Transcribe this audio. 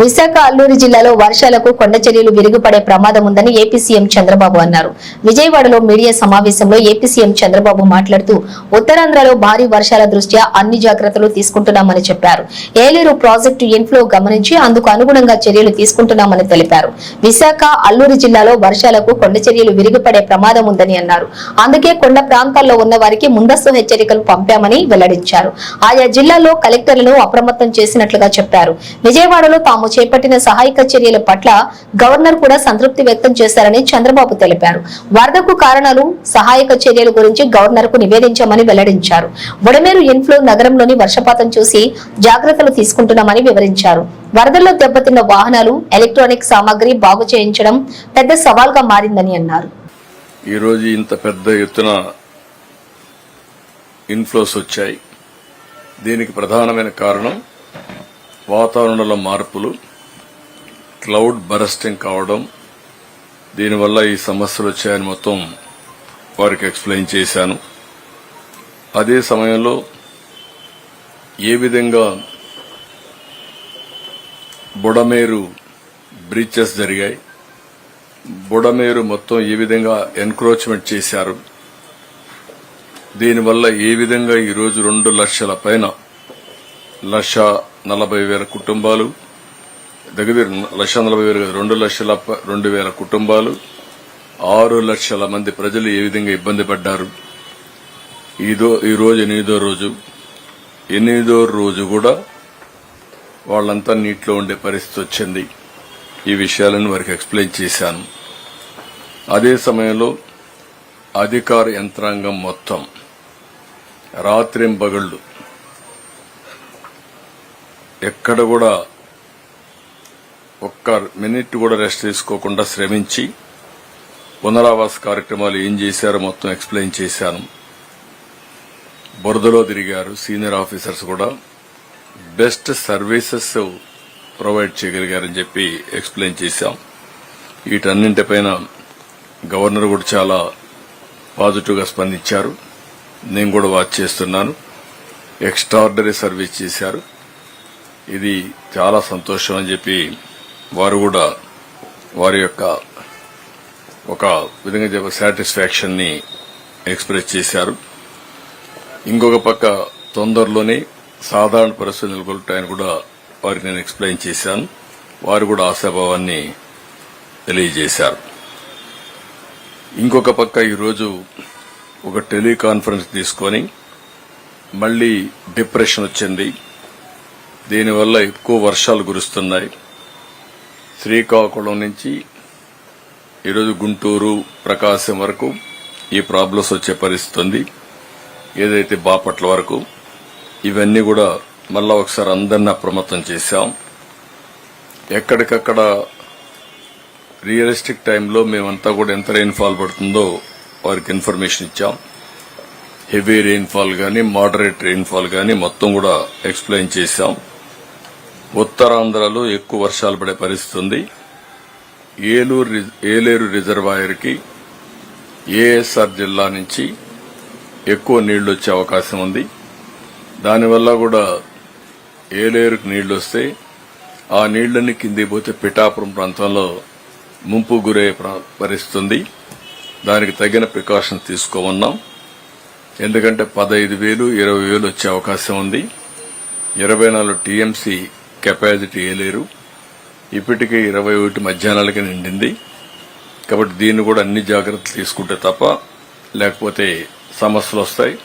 విశాఖ అల్లూరు జిల్లాలో వర్షాలకు కొండ చర్యలు విరుగుపడే ప్రమాదం ఉందని ఏపీ సీఎం చంద్రబాబు అన్నారు. విజయవాడలో మీడియా సమావేశంలో ఏపీ సీఎం చంద్రబాబు మాట్లాడుతూ ఉత్తరాంధ్రలో భారీ వర్షాల దృష్ట్యా అన్ని జాగ్రత్తలు తీసుకుంటున్నామని చెప్పారు. ఏలేరు ప్రాజెక్టు ఇన్ఫ్లో గమనించి అందుకు అనుగుణంగా చర్యలు తీసుకుంటున్నామని తెలిపారు. విశాఖ అల్లూరు జిల్లాలో వర్షాలకు కొండ చర్యలు విరిగిపడే ప్రమాదం ఉందని అన్నారు. అందుకే కొండ ప్రాంతాల్లో ఉన్న వారికి ముందస్తు హెచ్చరికలు పంపామని వెల్లడించారు. ఆయా జిల్లాల్లో కలెక్టర్లను అప్రమత్తం చేసినట్లుగా చెప్పారు. విజయవాడలో తాము చేపట్టిన సహాయక చర్యల పట్ల గవర్నర్ కూడా సంతృప్తి వ్యక్తం చేశారని చంద్రబాబు తెలిపారు. వరదకు కారణాలు సహాయక చర్యల గురించి గవర్నర్కు నివేదించామని వెల్లడించారు. బుడమేరు ఇన్ఫ్లో నగరంలోని వర్షపాతం చూసి జాగ్రత్తలు తీసుకుంటున్నామని వివరించారు. వరదల్లో దెబ్బతిన్న వాహనాలు ఎలక్ట్రానిక్ సామాగ్రి బాగు చేయించడం పెద్ద సవాల్గా మారిందని అన్నారు. ఈరోజు ఇంత పెద్ద ఎత్తున ఇన్ఫ్లోస్ వచ్చాయి. దీనికి ప్రధానమైన కారణం వాతావరణంలో మార్పులు క్లౌడ్ బరస్టింగ్ కావడం దీనివల్ల ఈ సమస్యలు వచ్చాయని మొత్తం వారికి ఎక్స్ప్లెయిన్ చేశాను. అదే సమయంలో ఏ విధంగా బుడమేరు బ్రీచెస్ జరిగాయి. బుడమేరు మొత్తం ఏ విధంగా ఎన్క్రోచ్మెంట్ చేశారు. దీనివల్ల ఏ విధంగా ఈరోజు రెండు లక్షల పైన లక్ష నలభై వేల కుటుంబాలు దగ్గర లక్ష నలభై వేలు రెండు లక్షల రెండు వేల కుటుంబాలు. ఆరు లక్షల మంది ప్రజలు ఏ విధంగా ఇబ్బంది పడ్డారు? ఈదో ఈరోజు ఎనిమిదో రోజు. ఎనిమిదో రోజు కూడా వాళ్ళంతా నీటిలో ఉండే పరిస్థితి వచ్చింది. ఈ విషయాలను వారికి ఎక్స్ప్లెయిన్ చేశాను. అదే సమయంలో అధికార యంత్రాంగం మొత్తం రాత్రింబగళ్ళు ఎక్కడ కూడా ఒక్క మినిట్ కూడా రెస్ట్ తీసుకోకుండా శ్రమించి పునరావాస కార్యక్రమాలు ఏం చేశారో మొత్తం ఎక్స్ప్లెయిన్ చేశాను. బురదలో తిరిగారు సీనియర్ ఆఫీసర్స్ కూడా. బెస్ట్ సర్వీసెస్ ప్రొవైడ్ చేయగలిగారని చెప్పి ఎక్స్ప్లెయిన్ చేశాం. వీటన్నింటిపైన గవర్నర్ కూడా చాలా పాజిటివ్గా స్పందించారు. నేను కూడా వాచ్ చేస్తున్నాను. ఎక్స్ట్రాడినరీ సర్వీస్ చేశారు. ఇది చాలా సంతోషం అని చెప్పి వారు కూడా వారి యొక్క ఒక విధంగా చెప్ప సాటిస్ఫాక్షన్ని ఎక్స్ప్రెస్ చేశారు. ఇంకొక పక్క తొందరలోనే సాధారణ పరిస్థితులు నెలకొల్టాయని కూడా వారికి నేను ఎక్స్ప్లెయిన్ చేశాను. వారు కూడా ఆశాభావాన్ని తెలియజేశారు. ఇంకొక పక్క ఈరోజు ఒక టెలికాన్ఫరెన్స్ తీసుకొని మళ్ళీ డిప్రెషన్ వచ్చింది. దీనివల్ల ఎక్కువ వర్షాలు కురుస్తున్నాయి. శ్రీకాకుళం నుంచి ఈరోజు గుంటూరు ప్రకాశం వరకు ఈ ప్రాబ్లమ్స్ వచ్చే పరిస్థితి ఉంది ఏదైతే బాపట్ల వరకు ఇవన్నీ కూడా మళ్ళా ఒకసారి అందరినీ అప్రమత్తం చేశాం. ఎక్కడికక్కడ రియలిస్టిక్ టైంలో మేమంతా కూడా ఎంత రెయిన్ఫాల్ పడుతుందో వారికి ఇన్ఫర్మేషన్ ఇచ్చాం. హెవీ రెయిన్ఫాల్ కానీ మోడరేట్ రెయిన్ఫాల్ కానీ మొత్తం కూడా ఎక్స్ప్లెయిన్ చేశాం. ఉత్తరాంధ్రలో ఎక్కువ వర్షాలు పడే పరిస్థితి ఉంది ఏలూరు ఏలేరు రిజర్వాయర్కి ఏఎస్ఆర్ జిల్లా నుంచి ఎక్కువ నీళ్ళు వచ్చే అవకాశం ఉంది. దానివల్ల కూడా ఏలేరుకు నీళ్ళు వస్తే ఆ నీళ్ళన్నీ కింది పోతే పిఠాపురం ప్రాంతంలో ముంపు గురయ్యే ప్ర- దానికి తగిన ప్రికాషన్స్ తీసుకోమన్నాం. ఎందుకంటే పదహైదు వేలు ఇరవై వేలు వచ్చే అవకాశం ఉంది. ఇరవై నాలుగు టీఎంసీ కెపాసిటీ వేయలేరు ఇప్పటికే ఇరవై ఒకటి మధ్యాహ్నాలకి నిండింది. కాబట్టి దీన్ని కూడా అన్ని జాగ్రత్తలు తీసుకుంటే తప్ప లేకపోతే సమస్యలు వస్తాయి.